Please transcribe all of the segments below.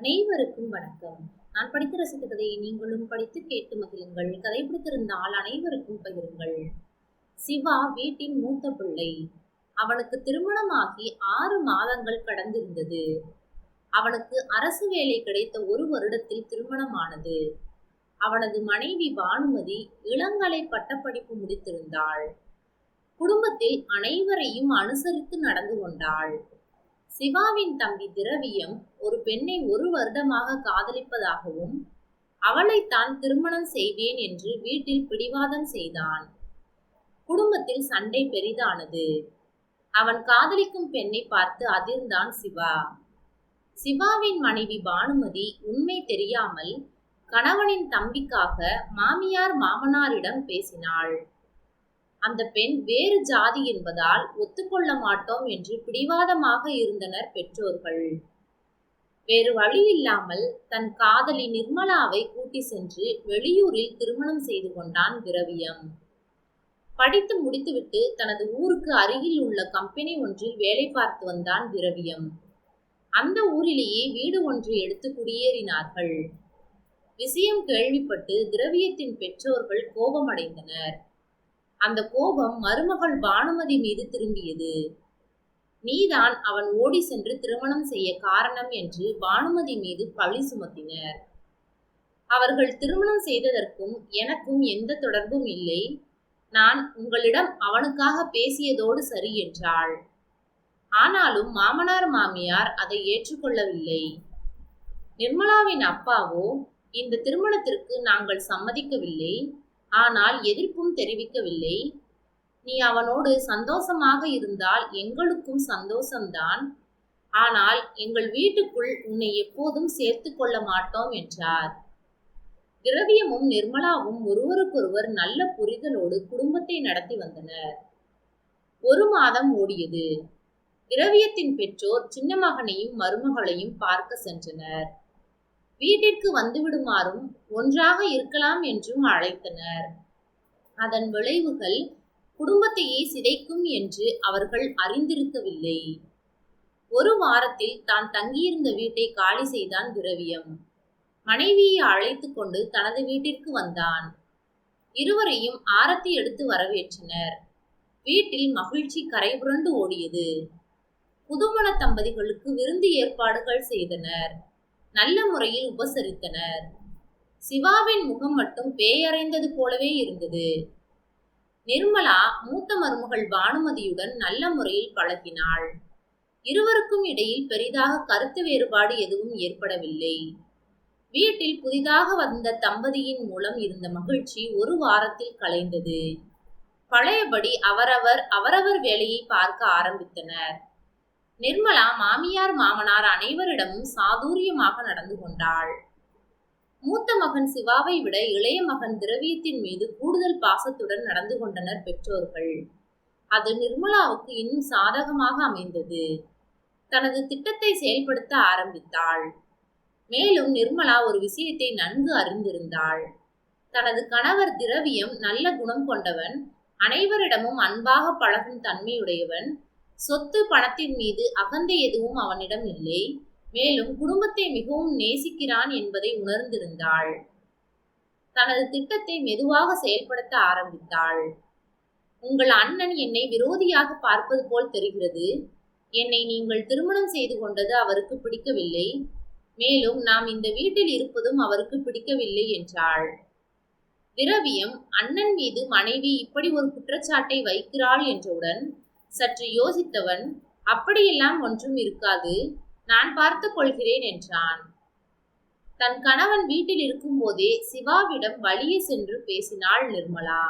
அனைவருக்கும் வணக்கம். நான் படித்து ரசித்த கதையை நீங்களும் படித்து கேட்டு மகிழுங்கள். கதை பிடித்திருந்தால் அனைவருக்கும் பகிருங்கள். சிவா வீட்டின் மூத்த பிள்ளை. அவனுக்கு திருமணமாகி ஆறு மாதங்கள் கடந்திருந்தது. அவனுக்கு அரசு வேலை கிடைத்த ஒரு வருடத்தில் திருமணமானது. அவனது மனைவி பானுமதி இளங்கலை பட்டப்படிப்பு முடித்திருந்தாள். குடும்பத்தில் அனைவரையும் அனுசரித்து நடந்து கொண்டாள். சிவாவின் தம்பி திரவியம் ஒரு பெண்ணை ஒரு வருடமாக காதலிப்பதாகவும் அவளைத்தான் திருமணம் செய்வேன் என்று வீட்டில் பிடிவாதம் செய்தான். குடும்பத்தில் சண்டை பெரிதானது. அவன் காதலிக்கும் பெண்ணை பார்த்து அதிர்ந்தான் சிவா. சிவாவின் மனைவி பானுமதி உண்மை தெரியாமல் கணவனின் தம்பிக்காக மாமியார் மாமனாரிடம் பேசினாள். அந்த பெண் வேறு ஜாதி என்பதால் ஒத்துக்கொள்ள மாட்டோம் என்று பிடிவாதமாக இருந்தனர் பெற்றோர்கள். வேறு வழி இல்லாமல் தன் காதலி நிர்மலாவை கூட்டி சென்று வெளியூரில் திருமணம் செய்து கொண்டான் திரவியம். படித்து முடித்துவிட்டு தனது ஊருக்கு அருகில் உள்ள கம்பெனி ஒன்றில் வேலை பார்த்து வந்தான் திரவியம். அந்த ஊரிலேயே வீடு ஒன்று எடுத்து குடியேறினார்கள். விஷயம் கேள்விப்பட்டு திரவியத்தின் பெற்றோர்கள் கோபமடைந்தனர். அந்த கோபம் மருமகள் பானுமதி மீது திரும்பியது. நீதான் அவன் ஓடி சென்று திருமணம் செய்ய காரணம் என்று பானுமதி மீது பழி சுமத்தினர். அவர்கள் திருமணம் செய்ததற்கும் எனக்கும் எந்த தொடர்பும் இல்லை. நான் உங்களிடம் அவனுக்காக பேசியதோடு சரி என்றாள். ஆனாலும் மாமனார் மாமியார் அதை ஏற்றுக்கொள்ளவில்லை. நிர்மலாவின் அப்பாவோ இந்த திருமணத்திற்கு நாங்கள் சம்மதிக்கவில்லை. ஆனால் எதிர்ப்பும் தெரிவிக்கவில்லை. நீ அவனோடு சந்தோஷமாக இருந்தால் எங்களுக்கும் சந்தோஷம்தான். ஆனால் எங்கள் வீட்டுக்குள் உன்னை எப்போதும் சேர்த்து கொள்ள மாட்டோம் என்றார். திரவியமும் நிர்மலாவும் ஒருவருக்கொருவர் நல்ல புரிதலோடு குடும்பத்தை நடத்தி வந்தனர். ஒரு மாதம் ஓடியது. திரவியத்தின் பெற்றோர் சின்ன மகனையும் மருமகளையும் பார்க்க சென்றனர். வீட்டிற்கு வந்துவிடுமாறும் ஒன்றாக இருக்கலாம் என்றும் அழைத்தனர். அதன் விளைவுகள் குடும்பத்தையே சிதைக்கும் என்று அவர்கள் அறிந்திருக்கவில்லை. ஒரு வாரத்தில் தான் தங்கியிருந்த வீட்டை காலி செய்தான் திரவியம். மனைவியை அழைத்து கொண்டு தனது வீட்டிற்கு வந்தான். இருவரையும் ஆரத்தி எடுத்து வரவேற்றனர். வீட்டில் மகிழ்ச்சி கரைபுரண்டு ஓடியது. புதுமண தம்பதிகளுக்கு விருந்து ஏற்பாடுகள் செய்தனர். நல்ல முறையில் உபசரித்தனர். சிவாவின் முகம் மட்டும் பேயறைந்தது போலவே இருந்தது. நிர்மலா மூத்த மருமகள் பானுமதியுடன் நல்ல முறையில் பழகினாள். இருவருக்கும் இடையில் பெரிதாக கருத்து வேறுபாடு எதுவும் ஏற்படவில்லை. வீட்டில் புதிதாக வந்த தம்பதியின் மூலம் இருந்த மகிழ்ச்சி ஒரு வாரத்தில் கலைந்தது. பழையபடி அவரவர் அவரவர் வேலையை பார்க்க ஆரம்பித்தனர். நிர்மலா மாமியார் மாமனார் அனைவரிடமும் சாதுரியமாக நடந்து கொண்டாள். மூத்த மகன் சிவாவை விட இளைய மகன் திரவியத்தின் மீது கூடுதல் பாசத்துடன் நடந்து கொண்டனர் பெற்றோர்கள். அது நிர்மலாவுக்கு இன்னும் சாதகமாக அமைந்தது. தனது திட்டத்தை செயல்படுத்த ஆரம்பித்தாள். மேலும் நிர்மலா ஒரு விஷயத்தை நன்கு அறிந்திருந்தாள். தனது கணவர் திரவியம் நல்ல குணம் கொண்டவன் அனைவரிடமும் அன்பாக பழகும் தன்மையுடையவன் சொத்து பணத்தின் மீது அகந்தை எதுவும் அவனிடம் இல்லை. மேலும் குடும்பத்தை மிகவும் நேசிக்கிறான் என்பதை உணர்ந்திருந்தாள். தனது திட்டத்தை மெதுவாக செயல்படுத்த ஆரம்பித்தாள். உங்கள் அண்ணன் என்னை விரோதியாக பார்ப்பது போல் தெரிகிறது. என்னை நீங்கள் திருமணம் செய்து கொண்டது அவருக்கு பிடிக்கவில்லை. மேலும் நாம் இந்த வீட்டில் இருப்பதும் அவருக்கு பிடிக்கவில்லை என்றாள். திரவியம் அண்ணன் மீது மனைவி இப்படி ஒரு குற்றச்சாட்டை வைக்கிறாள் என்றவுடன் சற்று யோசித்தவன் அப்படியெல்லாம் ஒன்றும் இருக்காது. நான் பார்த்துக் கொள்கிறேன் என்றான். தன் கணவன் வீட்டில் இருக்கும்போதே சிவாவிடம் வழியே சென்று பேசினாள் நிர்மலா.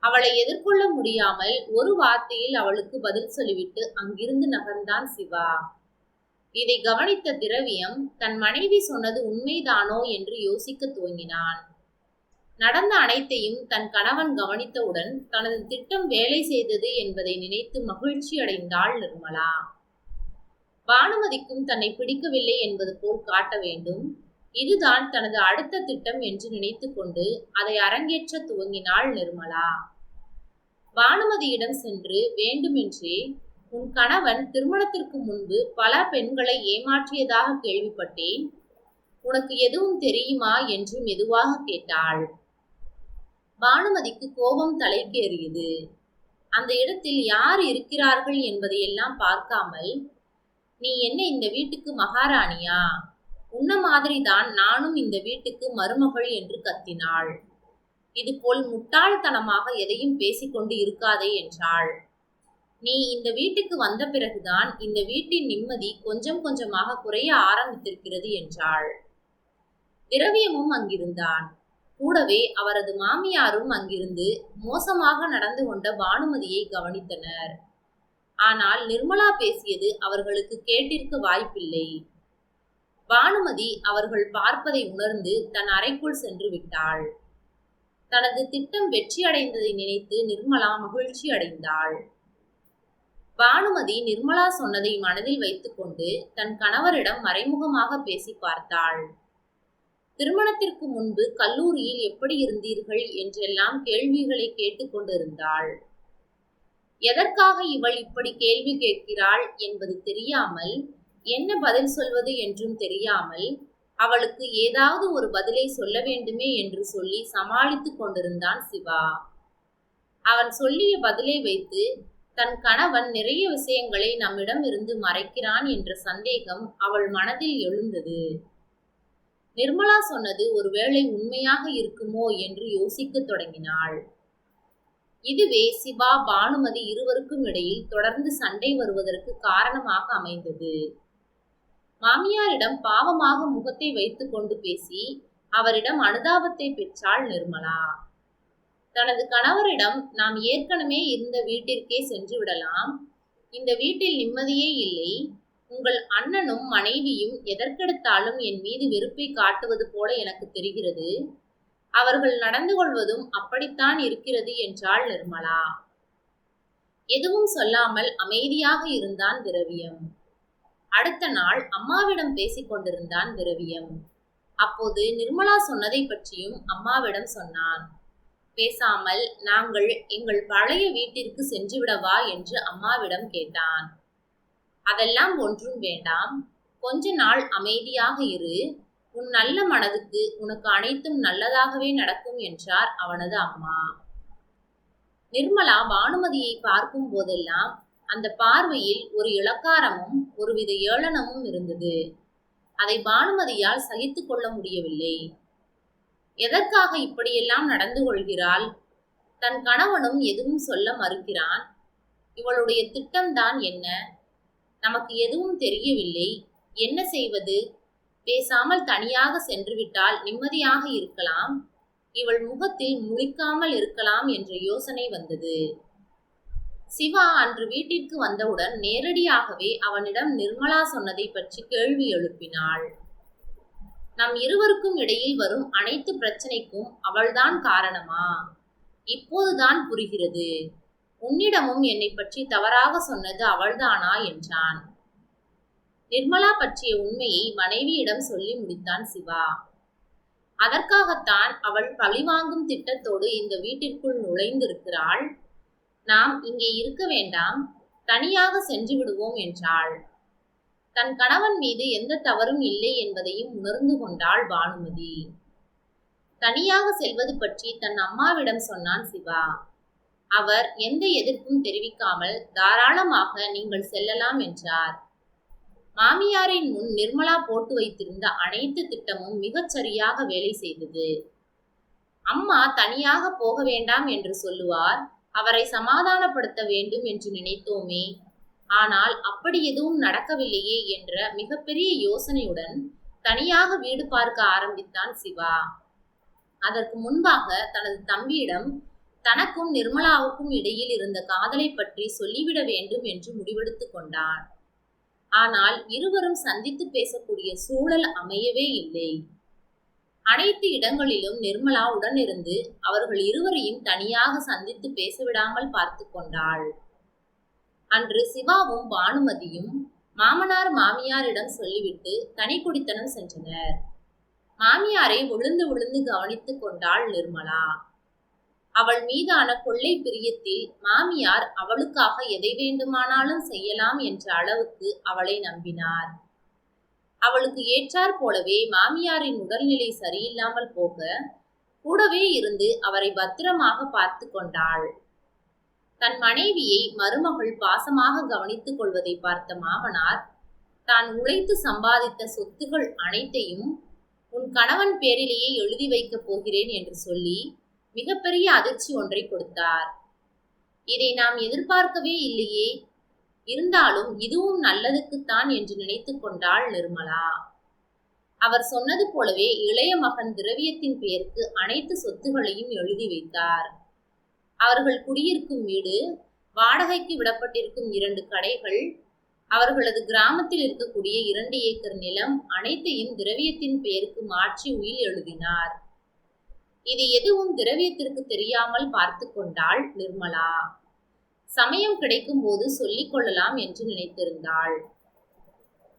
அவளை எதிர்கொள்ள முடியாமல் ஒரு வார்த்தையில் அவளுக்கு பதில் சொல்லிவிட்டு அங்கிருந்து நகர்ந்தான் சிவா. இதை கவனித்த திரவியம் தன் மனைவி சொன்னது உண்மைதானோ? என்று யோசிக்க துவங்கினான். நடந்த அனைத்தையும் தன் கணவன் கவனித்தவுடன் தனது திட்டம் வேலை செய்தது என்பதை நினைத்து மகிழ்ச்சி அடைந்தாள் நிர்மலா. பானுமதிக்கும் தன்னை பிடிக்கவில்லை என்பது போல் காட்ட வேண்டும். இதுதான் தனது அடுத்த திட்டம் என்று நினைத்து கொண்டு அதை அரங்கேற்ற துவங்கினாள் நிர்மலா. பானுமதியிடம் சென்று வேண்டுமென்றே உன் கணவன் திருமணத்திற்கு முன்பு பல பெண்களை ஏமாற்றியதாக கேள்விப்பட்டேன். உனக்கு எதுவும் தெரியுமா? என்று மெதுவாக கேட்டாள். பானுமதிக்கு கோபம் தலைக்கேறியது. அந்த இடத்தில் யார் இருக்கிறார்கள் என்பதையெல்லாம் பார்க்காமல் நீ என்ன இந்த வீட்டுக்கு மகாராணியா? உன்ன மாதிரிதான் நானும் இந்த வீட்டுக்கு மருமகள் என்று கத்தினாள். இதுபோல் முட்டாள்தனமாக எதையும் பேசிக்கொண்டு இருக்காதே என்றாள். நீ இந்த வீட்டுக்கு வந்த பிறகுதான் இந்த வீட்டின் நிம்மதி கொஞ்சம் கொஞ்சமாக குறைய ஆரம்பித்திருக்கிறது என்றாள். திரவியமும் அங்கிருந்தான். கூடவே அவரது மாமியாரும் அங்கிருந்து மோசமாக நடந்து கொண்ட பானுமதியை கவனித்தனர். ஆனால் நிர்மலா பேசியது அவர்களுக்கு கேட்டிருக்க வாய்ப்பில்லை. பானுமதி அவர்கள் பார்ப்பதை உணர்ந்து தன் அறைக்குள் சென்று விட்டாள். தனது திட்டம் வெற்றி அடைந்ததை நினைத்து நிர்மலா மகிழ்ச்சி அடைந்தாள். பானுமதி நிர்மலா சொன்னதை மனதில் வைத்துக்கொண்டு தன் கணவரிடம் மறைமுகமாக பேசி பார்த்தாள். திருமணத்திற்கு முன்பு கல்லூரியில் எப்படி இருந்தீர்கள் என்றெல்லாம் கேள்விகளை கேட்டுக்கொண்டிருந்தாள் எதற்காக இவள் இப்படி கேள்வி கேட்கிறாள் என்பது தெரியாமல் என்ன பதில் சொல்வது என்றும் தெரியாமல் அவளுக்கு ஏதாவது ஒரு பதிலை சொல்ல வேண்டுமே என்று சொல்லி சமாளித்துக் கொண்டிருந்தான் சிவா. அவன் சொல்லிய பதிலை வைத்து தன் கணவன் நிறைய விஷயங்களை நம்மிடம் இருந்து மறைக்கிறான் என்ற சந்தேகம் அவள் மனதில் எழுந்தது. நிர்மலா சொன்னது ஒருவேளை உண்மையாக இருக்குமோ? என்று யோசிக்கத் தொடங்கினாள். இதுவே சிவா பானுமதி இருவருக்கும் இடையில் தொடர்ந்து சண்டை வருவதற்கு காரணமாக அமைந்தது. மாமியாரிடம் பாவமாக முகத்தை வைத்து கொண்டு பேசி அவரிடம் அனுதாபத்தை பெற்றாள் நிர்மலா. தனது கணவரிடம் நாம் ஏற்கனவே இருந்த வீட்டிற்கே சென்று விடலாம். இந்த வீட்டில் நிம்மதியே இல்லை. உங்கள் அண்ணனும் மனைவியும் எதற்கெடுத்தாலும் என் மீது வெறுப்பை காட்டுவது போல எனக்கு தெரிகிறது. அவர்கள் நடந்து கொள்வதும் அப்படித்தான் இருக்கிறது என்றாள் நிர்மலா. எதுவும் சொல்லாமல் அமைதியாக இருந்தான் திரவியம். அடுத்த நாள் அம்மாவிடம் பேசிக் கொண்டிருந்தான் திரவியம். அப்போது நிர்மலா சொன்னதை பற்றியும் அம்மாவிடம் சொன்னான். பேசாமல் நாங்கள் எங்கள் பழைய வீட்டிற்கு சென்று விடவா என்று அம்மாவிடம் கேட்டான். அதெல்லாம் ஒன்றும் வேண்டாம். கொஞ்ச நாள் அமைதியாக இரு. உன் நல்ல மனதுக்கு உனக்கு அனைத்தும் நல்லதாகவே நடக்கும் என்றார் அவனது அம்மா. நிர்மலா பானுமதியை பார்க்கும் போதெல்லாம் அந்த பார்வையில் ஒரு இளக்காரமும் ஒருவித ஏளனமும் இருந்தது. அதை பானுமதியால் சகித்துக் கொள்ள முடியவில்லை. எதற்காக இப்படியெல்லாம் நடந்து கொள்கிறாள்? தன் கணவனும் எதுவும் சொல்ல மறுக்கிறான்? இவளுடைய திட்டம்தான் என்ன? நமக்கு எதுவும் தெரியவில்லை. என்ன செய்வது? பேசாமல் தனியாக சென்று விட்டால் நிம்மதியாக இருக்கலாம். இவள் முகத்தில் முழிக்காமல் இருக்கலாம் என்ற யோசனை வந்தது. சிவா அன்று வீட்டிற்கு வந்தவுடன் நேரடியாகவே அவனிடம் நிர்மலா சொன்னதை பற்றி கேள்வி எழுப்பினாள். நம் இருவருக்கும் இடையில் வரும் அனைத்து பிரச்சனைக்கும் அவள்தான் காரணமா? இப்போதுதான் புரிகிறது. உன்னிடமும் என்னை பற்றி தவறாக சொன்னது அவள்தானா? என்றான். நிர்மலா பற்றிய உண்மையை மனைவியிடம் சொல்லி முடித்தான் சிவா. அதற்காகத்தான் அவள் பழிவாங்கும் திட்டத்தோடு இந்த வீட்டிற்குள் நுழைந்திருக்கிறாள். நாம் இங்கே இருக்க வேண்டாம் தனியாக சென்று விடுவோம் என்றாள். தன் கணவன் மீது எந்த தவறும் இல்லை என்பதையும் உணர்ந்து கொண்டாள் பானுமதி. தனியாக செல்வது பற்றி தன் அம்மாவிடம் சொன்னான் சிவா. அவர் எந்த எதிர்ப்பும் தெரிவிக்காமல் தாராளமாக நீங்கள் செல்லலாம் என்றார். மாமியாரின் முன் நிர்மலா போட்டு வைத்திருந்த அனைத்து திட்டமும் மிகச் சரியாக வேலை செய்தது. அம்மா தனியாக போக வேண்டாம் என்று சொல்லுவார். அவரை சமாதானப்படுத்த வேண்டும் என்று நினைத்தோமே. ஆனால் அப்படி எதுவும் நடக்கவில்லையே என்ற மிகப்பெரிய யோசனையுடன் தனியாக வீடு பார்க்க ஆரம்பித்தான் சிவா. அதற்கு முன்பாக தனது தம்பியிடம் தனக்கும் நிர்மலாவுக்கும் இடையில் இருந்த காதலை பற்றி சொல்லிவிட வேண்டும் என்று முடிவெடுத்து கொண்டான். ஆனால் இருவரும் சந்தித்து பேசக்கூடிய சூழல் அமையவே இல்லை. அனைத்து இடங்களிலும் நிர்மலா உடனிருந்து அவர்கள் இருவரையும் தனியாக சந்தித்து பேசவிடாமல் பார்த்து கொண்டாள். அன்று சிவாவும் பானுமதியும் மாமனார் மாமியாரிடம் சொல்லிவிட்டு தனி குடித்தனம் சென்றனர். மாமியாரை விழுந்து விழுந்து கவனித்துக் கொண்டாள் நிர்மலா. அவள் மீதான கொள்ளை பிரியத்தில் மாமியார் அவளுக்காக எதை வேண்டுமானாலும் செய்யலாம் என்ற அளவுக்கு அவளை நம்பினார் அவளுக்கு ஏற்றாற் போலவே மாமியாரின் உடல்நிலை சரியில்லாமல் போக கூடவே இருந்து அவரை பத்திரமாக பார்த்து கொண்டாள். தன் மனைவியை மருமகள் பாசமாக கவனித்துக் கொள்வதை பார்த்த மாமனார் தான் உழைத்து சம்பாதித்த சொத்துகள் அனைத்தையும் உன் கணவன் பேரிலேயே எழுதி வைக்கப் போகிறேன் என்று சொல்லி மிகப்பெரிய அதிர்ச்சி ஒன்றை கொடுத்தார். இதை நாம் எதிர்பார்க்கவே இல்லையே. இருந்தாலும் இதுவும் நல்லதுக்குத்தான் என்று நினைத்து கொண்டாள் நிர்மலா. அவர் சொன்னது போலவே இளைய மகன் திரவியத்தின் பெயருக்கு அனைத்து சொத்துகளையும் எழுதி வைத்தார். அவர்கள் குடியிருக்கும் வீடு வாடகைக்கு விடப்பட்டிருக்கும் இரண்டு கடைகள் அவர்களது கிராமத்தில் இருக்கக்கூடிய இரண்டு ஏக்கர் நிலம் அனைத்தையும் திரவியத்தின் பெயருக்கு மாற்றி உயில் எழுதினார். இது எதுவும் திரவியத்திற்கு தெரியாமல் பார்த்து கொண்டாள் நிர்மலா. சமயம் கிடைக்கும் போது சொல்லிக் கொள்ளலாம் என்று நினைத்திருந்தாள்.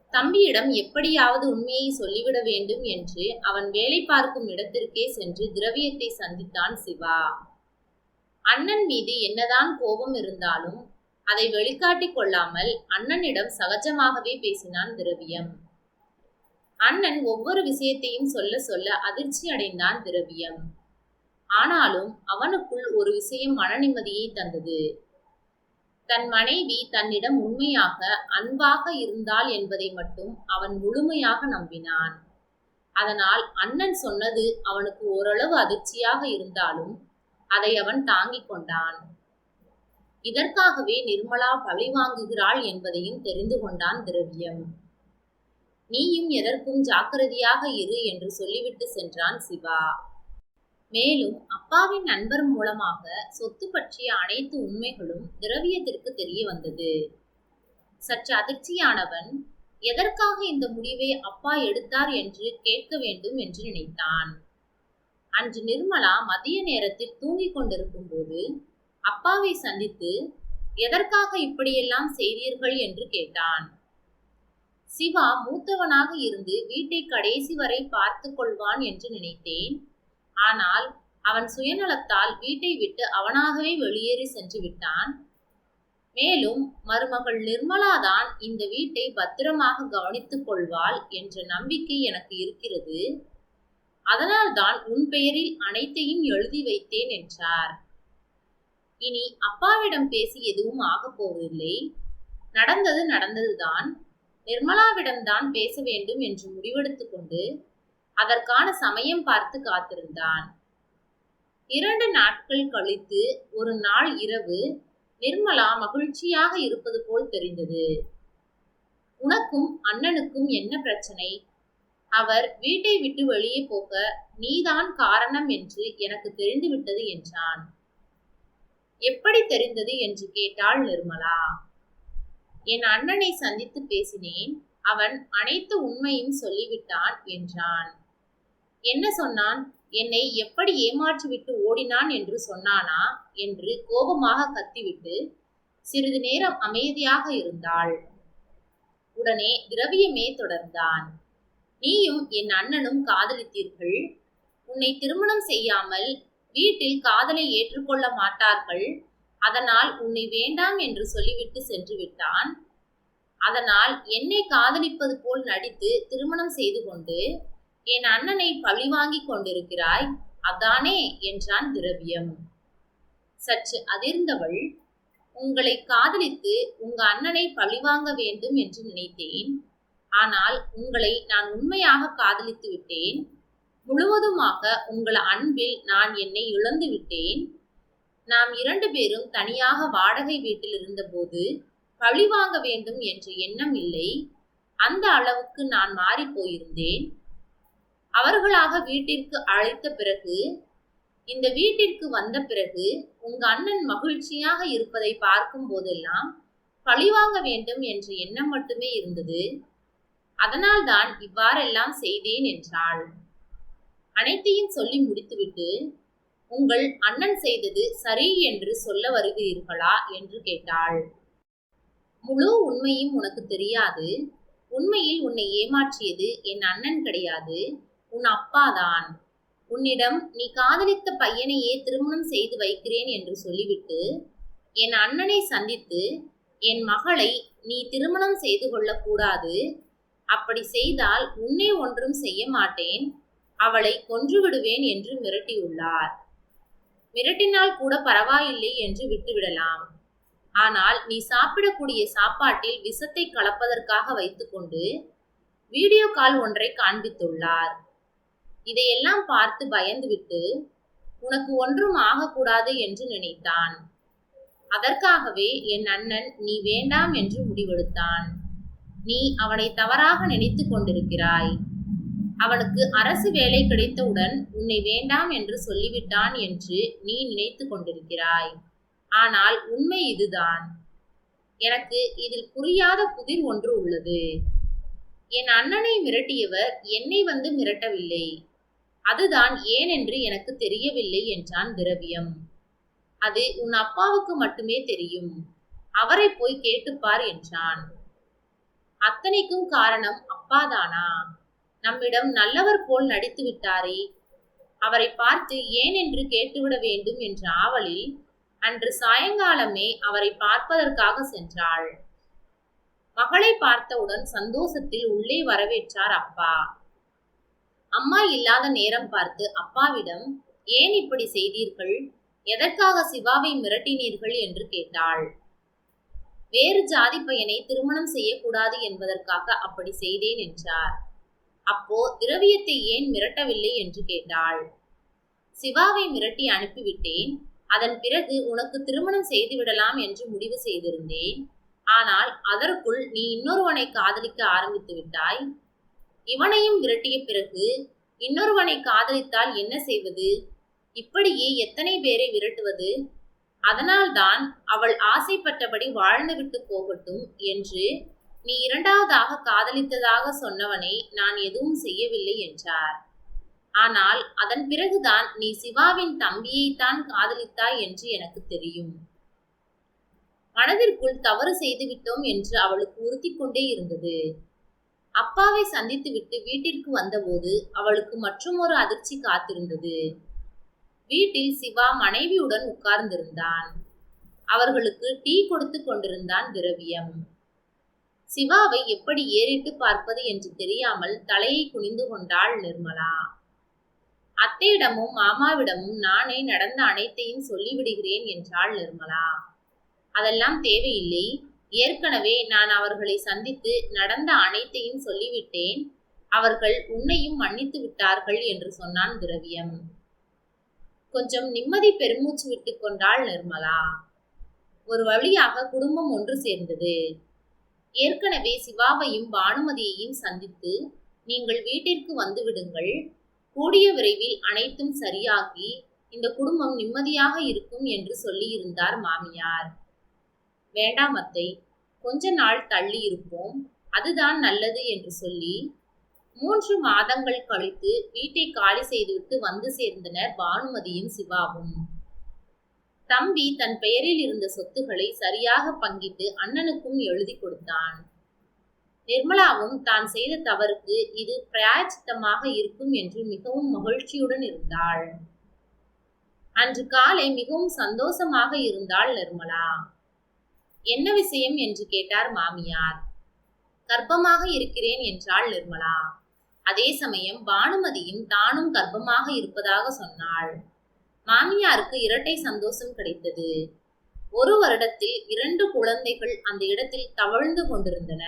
தம்பியிடம் எப்படியாவது உண்மையை சொல்லிவிட வேண்டும் என்று அவன் வேலை பார்க்கும் இடத்திற்கே சென்று திரவியத்தை சந்தித்தான் சிவா. அண்ணன் மீது என்னதான் கோபம் இருந்தாலும் அதை வெளிக்காட்டிக் கொள்ளாமல் அண்ணனிடம் சகஜமாகவே பேசினான் திரவியம். அண்ணன் ஒவ்வொரு விஷயத்தையும் சொல்ல சொல்ல அதிர்ச்சி அடைந்தான் திரவியம். ஆனாலும் அவனுக்குள் ஒரு விஷயம் மன நிம்மதியை தந்தது. தன் மனைவி தன்னிடம் உண்மையாக அன்பாக இருந்தாள் என்பதை மட்டும் அவன் முழுமையாக நம்பினான். அதனால் அண்ணன் சொன்னது அவனுக்கு ஓரளவு அதிர்ச்சியாக இருந்தாலும் அதை அவன் தாங்கிக் கொண்டான். இதற்காகவே நிர்மலா பழி வாங்குகிறாள் என்பதையும் தெரிந்து கொண்டான் திரவியம். நீயும் எதற்கும் ஜாக்கிரதையாக இரு என்று சொல்லிவிட்டு சென்றான் சிவா. மேலும் அப்பாவின் நண்பர் மூலமாக சொத்து பற்றிய அனைத்து உண்மைகளும் திரவியத்திற்கு தெரிய வந்தது. சற்று அதிர்ச்சியானவன் எதற்காக இந்த முடிவை அப்பா எடுத்தார் என்று கேட்க வேண்டும் என்று நினைத்தான் அன்று நிர்மலா மதிய நேரத்தில் தூங்கிக் கொண்டிருக்கும் போது அப்பாவை சந்தித்து எதற்காக இப்படியெல்லாம் செய்தீர்கள்? என்று கேட்டான். சிவா மூத்தவனாக இருந்து வீட்டை கடைசி வரை பார்த்து கொள்வான் என்று நினைத்தேன். ஆனால் அவன் சுயநலத்தால் வீட்டை விட்டு அவனாகவே வெளியேறி சென்று விட்டான். மேலும் மருமகள் நிர்மலாதான் இந்த வீட்டை பத்திரமாக கவனித்துக் கொள்வாள் என்ற நம்பிக்கை எனக்கு இருக்கிறது. அதனால்தான் உன் பெயரில் அனைத்தையும் எழுதி வைத்தேன் என்றார். இனி அப்பாவிடம் பேசி எதுவும் ஆகப் போவதில்லை. நடந்தது நடந்ததுதான். நிர்மலாவிடம்தான் பேச வேண்டும் என்று முடிவெடுத்து கொண்டு அதற்கான சமயம் பார்த்து காத்திருந்தான். இரண்டு நாட்கள் கழித்து ஒரு நாள் இரவு நிர்மலா மகிழ்ச்சியாக இருப்பது போல் தெரிந்தது. உனக்கும் அண்ணனுக்கும் என்ன பிரச்சனை? அவர் வீட்டை விட்டு வெளியே போக நீதான் காரணம் என்று எனக்கு தெரிந்துவிட்டது என்றான். எப்படி தெரிந்தது? என்று கேட்டாள் நிர்மலா. என் அண்ணனை சந்தித்து பேசினேன். அவன் அனைத்து உண்மையும் சொல்லிவிட்டான் என்றான். என்ன சொன்னான்? என்னை எப்படி ஏமாற்றிவிட்டு ஓடினான் என்று சொன்னானா? என்று கோபமாக கத்திவிட்டு சிறிது நேரம் அமைதியாக இருந்தாள். உடனே திரவியமே தொடர்ந்தான். நீயும் என் அண்ணனும் காதலித்தீர்கள். உன்னை திருமணம் செய்யாமல் வீட்டில் காதலை ஏற்றுக்கொள்ள மாட்டார்கள். அதனால் உன்னை வேண்டாம் என்று சொல்லிவிட்டு சென்று விட்டான். அதனால் என்னை காதலிப்பது போல் நடித்து திருமணம் செய்து கொண்டு என் அண்ணனை பழிவாங்கி கொண்டிருக்கிறாய் அதானே என்றான் திரவியம். சற்று அதிர்ந்தவள் உங்களை காதலித்து உங்க அண்ணனை பழிவாங்க வேண்டும் என்று நினைத்தேன். ஆனால் உங்களை நான் உண்மையாக காதலித்து விட்டேன். முழுவதுமாக உங்கள் அன்பில் நான் என்னை இழந்து விட்டேன். நாம் இரண்டு பேரும் தனியாக வாடகை வீட்டில் இருந்தபோது பழி வாங்க வேண்டும் என்ற எண்ணம் இல்லை. அந்த அளவுக்கு நான் மாறி போயிருந்தேன். அவர்களாக வீட்டிற்கு அழைத்த பிறகு இந்த வீட்டிற்கு வந்த பிறகு உங்க அண்ணன் மகிழ்ச்சியாக இருப்பதை பார்க்கும் போதெல்லாம் பழிவாங்க வேண்டும் என்ற எண்ணம் மட்டுமே இருந்தது. அதனால்தான் இவ்வாறெல்லாம் செய்தேன் என்றாள். அனைத்தையும் சொல்லி முடித்துவிட்டு உங்கள் அண்ணன் செய்தது சரி என்று சொல்ல வருகிறீர்களா என்று கேட்டாள். முழு உண்மையும் உனக்கு தெரியாது. உண்மையில் உன்னை ஏமாற்றியது என் அண்ணன் கிடையாது. உன் அப்பாதான். உன்னிடம் நீ காதலித்த பையனையே திருமணம் செய்து வைக்கிறேன் என்று சொல்லிவிட்டு என் அண்ணனை சந்தித்து என் மகளை நீ திருமணம் செய்து கொள்ளக்கூடாது. அப்படி செய்தால் உன்னை ஒன்றும் செய்ய மாட்டேன். அவளை கொன்றுவிடுவேன் என்று மிரட்டியுள்ளார். மிரட்டினால் கூட பரவாயில்லை என்று விட்டுவிடலாம். ஆனால் நீ சாப்பிடக்கூடிய சாப்பாட்டில் விஷத்தை கலப்பதற்காக வைத்துக்கொண்டு வீடியோ கால் ஒன்றை காண்பித்துள்ளார். இதையெல்லாம் பார்த்து பயந்துவிட்டு உனக்கு ஒன்றும் ஆகக்கூடாது என்று நினைத்தான். அதற்காகவே என் அண்ணன் நீ வேண்டாம் என்று முடிவெடுத்தான். நீ அவனை தவறாக நினைத்து கொண்டிருக்கிறாய். அவனுக்கு அரசு வேலை கிடைத்தவுடன் உன்னை வேண்டாம் என்று சொல்லிவிட்டான் என்று நீ நினைத்து கொண்டிருக்கிறாய். ஆனால் உண்மை இதுதான். எனக்கு இதில் புரியாத புதிர் ஒன்று உள்ளது. என் அண்ணனை மிரட்டியவர் என்னை வந்து மிரட்டவில்லை. அதுதான் ஏனென்று எனக்கு தெரியவில்லை என்றான் திரவியம். அது உன் அப்பாவுக்கு மட்டுமே தெரியும். அவரை போய் கேட்டுப்பார் என்றான். அத்தனைக்கும் காரணம் அப்பாதானா? நம்மிடம் நல்லவர் போல் நடித்து விட்டாரே. அவரை பார்த்து ஏன் என்று கேட்டுவிட வேண்டும் என்ற ஆவலில் அன்று சாயங்காலமே அவரை பார்ப்பதற்காக சென்றாள். மகளை பார்த்தவுடன் சந்தோஷத்தில் உள்ளே வரவேற்றார் அப்பா. அம்மா இல்லாத நேரம் பார்த்து அப்பாவிடம் ஏன் இப்படி செய்தீர்கள்? எதற்காக சிவாவை மிரட்டினீர்கள்? என்று கேட்டாள். வேறு ஜாதி பையனை திருமணம் செய்யக்கூடாது என்பதற்காக அப்படி செய்தேன் என்றார். அப்போ திரவியத்தை ஏன் மிரட்டவில்லை என்று கேட்டாள். சிவாவை மிரட்டி அனுப்பிவிட்டேன். அதன் பிறகு உனக்கு திருமணம் செய்து விடலாம் என்று முடிவு செய்திருந்தேன். ஆனால் அதற்குள் நீ இன்னொருவனை காதலிக்க ஆரம்பித்து விட்டாய். இவனையும் விரட்டிய பிறகு இன்னொருவனை காதலித்தால் என்ன செய்வது? இப்படியே எத்தனை பேரை விரட்டுவது? அதனால்தான் அவள் ஆசைப்பட்டபடி வாழ்ந்துவிட்டு போகட்டும் என்று நீ இரண்டாவதாக காதலித்ததாக சொன்னவனை நான் எதுவும் செய்யவில்லை என்றார். ஆனால் அதன் பிறகுதான் நீ சிவாவின் தம்பியைத்தான் காதலித்தாய் என்று எனக்கு தெரியும். மனதிற்குள் தவறு செய்துவிட்டோம் என்று அவளுக்கு உறுத்தி கொண்டே இருந்தது. அப்பாவை சந்தித்துவிட்டு வீட்டிற்கு வந்தபோது அவளுக்கு மற்றுமொரு அதிர்ச்சி காத்திருந்தது. வீட்டில் சிவா மனைவியுடன் உட்கார்ந்திருந்தான். அவர்களுக்கு டீ கொடுத்து கொண்டிருந்தான் திரவியம். சிவாவை எப்படி ஏறிட்டு பார்ப்பது என்று தெரியாமல் தலையை குனிந்து கொண்டாள் நிர்மலா. அத்தையிடமும் மாமாவிடமும் நானே நடந்த அனைத்தையும் சொல்லிவிடுகிறேன் என்றாள் நிர்மலா. அதெல்லாம் தேவையில்லை. ஏற்கனவே நான் அவர்களை சந்தித்து நடந்த அனைத்தையும் சொல்லிவிட்டேன். அவர்கள் உன்னையும் மன்னித்து விட்டார்கள் என்று சொன்னான் திரவியம். கொஞ்சம் நிம்மதி பெருமூச்சு விட்டு கொண்டாள் நிர்மலா. ஒரு வழியாக குடும்பம் ஒன்று சேர்ந்தது. ஏற்கனவே சிவாவையும் பானுமதியையும் சந்தித்து நீங்கள் வீட்டிற்கு வந்துவிடுங்கள். கூடிய விரைவில் அனைத்தும் சரியாகி இந்த குடும்பம் நிம்மதியாக இருக்கும் என்று சொல்லியிருந்தார் மாமியார். வேண்டாம் அத்தை கொஞ்ச நாள் தள்ளி இருப்போம். அதுதான் நல்லது என்று சொல்லி மூன்று மாதங்கள் கழித்து வீட்டை காலி செய்துவிட்டு வந்து சேர்ந்தனர் பானுமதியும் சிவாவும். தம்பி தன் பெயரில் இருந்த சொத்துக்களை சரியாக பங்கிட்டு அண்ணனுக்கும் எழுதி கொடுத்தான். நிர்மலாவும் தான் செய்த தவறுக்கு இது பிராயச்சித்தமாக இருக்கும் என்று மிகவும் மகிழ்ச்சியுடன் இருந்தாள். அன்று காலை மிகவும் சந்தோஷமாக இருந்தாள் நிர்மலா. என்ன விஷயம்? என்று கேட்டார் மாமியார். கர்ப்பமாக இருக்கிறேன் என்றாள் நிர்மலா. அதே சமயம் பானுமதியும் தானும் கர்ப்பமாக இருப்பதாக சொன்னாள். மாமியாருக்கு இரட்டை சந்தோஷம் கிடைத்தது. ஒரு வருடத்தில் இரண்டு குழந்தைகள் அந்த இடத்தில் தவழ்ந்து கொண்டிருந்தன.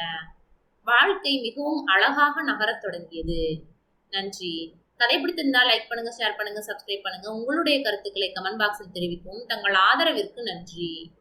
வாழ்க்கை மிகவும் அழகாக நகரத் தொடங்கியது. நன்றி. கதை பிடித்திருந்தால் லைக் பண்ணுங்க ஷேர் பண்ணுங்க சப்ஸ்கிரைப் பண்ணுங்க. உங்களுடைய கருத்துக்களை கமெண்ட் பாக்ஸில் தெரிவிக்கவும் தங்கள் ஆதரவிற்கு நன்றி.